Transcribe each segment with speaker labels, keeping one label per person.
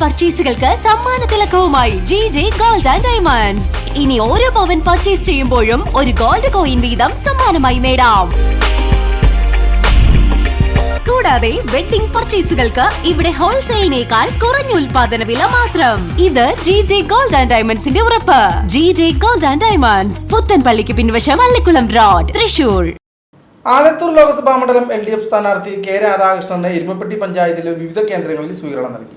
Speaker 1: പർച്ചേസുകൾക്ക് സമ്മാന തിലക്കവുമായി G J gold and diamonds ഇനി ഓരോ പവൻ പർച്ചേസ് ചെയ്യുമ്പോഴും ഒരു ഗോൾഡ് കോയിൻ വീതം സമ്മാനമായി നേടാം. കൂടാതെ വെഡിംഗ് പർച്ചേസുകൾക്ക് ഇവിടെ ഹോൾസെയിലിനേക്കാൾ കുറഞ്ഞ ഉൽപാദന വില മാത്രം. ഇത് ജി ജെ ഗോൾഡ് ആൻഡ് ഡയമണ്ട്സിന്റെ ഉറപ്പ്. G J gold and diamonds പുത്തൻപള്ളിക്ക് പിൻവശം അള്ളിക്കുളം റോഡ് തൃശൂർ.
Speaker 2: ആലത്തൂർ ലോക്സഭാ മണ്ഡലം എൽ ഡി എഫ് സ്ഥാനാർത്ഥി കെ രാധാകൃഷ്ണന് എരുമപ്പെട്ടി പഞ്ചായത്തിലെ വിവിധ കേന്ദ്രങ്ങളിൽ സ്വീകരണം നൽകി.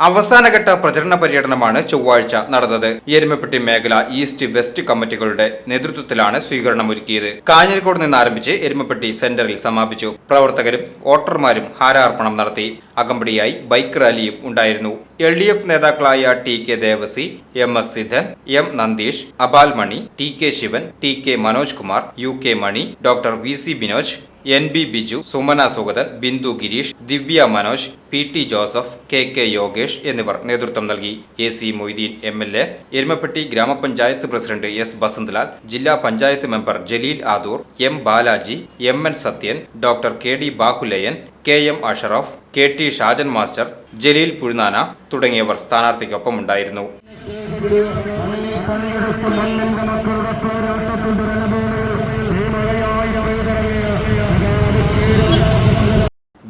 Speaker 3: അവസാനഘട്ട പ്രചരണ പര്യടനമാണ് ചൊവ്വാഴ്ച നടന്നത്. എരുമപ്പെട്ടി മേഖല ഈസ്റ്റ് വെസ്റ്റ് കമ്മിറ്റികളുടെ നേതൃത്വത്തിലാണ് സ്വീകരണം ഒരുക്കിയത് കാഞ്ഞിരക്കോട് നിന്ന് ആരംഭിച്ച് എരുമപ്പെട്ടി സെന്ററിൽ സമാപിച്ചു. പ്രവർത്തകരും വോട്ടർമാരും ഹാരാർപ്പണം നടത്തി. അകമ്പടിയായി ബൈക്ക് റാലിയും ഉണ്ടായിരുന്നു. എൽ ഡി എഫ് നേതാക്കളായ T K Devasi M S Siddhan M Nandeesh അപാൽ Mani T K Sivan T K Manoj Kumar U K Mani doctor V C Binoj N B Biju Sumana Sugathan Bindu Gireesh Divya Manoj P T Joseph K K Yogesh എന്നിവർ നേതൃത്വം നൽകി. A C Moideen M L A Erumapetty ഗ്രാമപഞ്ചായത്ത് president S Basantlal ജില്ലാ panchayat member Jaleel Adoor M Balaji M N Sathyan doctor K D Bahulayan K M Ashraf K T Shajan master Jaleel പുഴുനാന തുടങ്ങിയവർ സ്ഥാനാർത്ഥിക്കൊപ്പമുണ്ടായിരുന്നു V C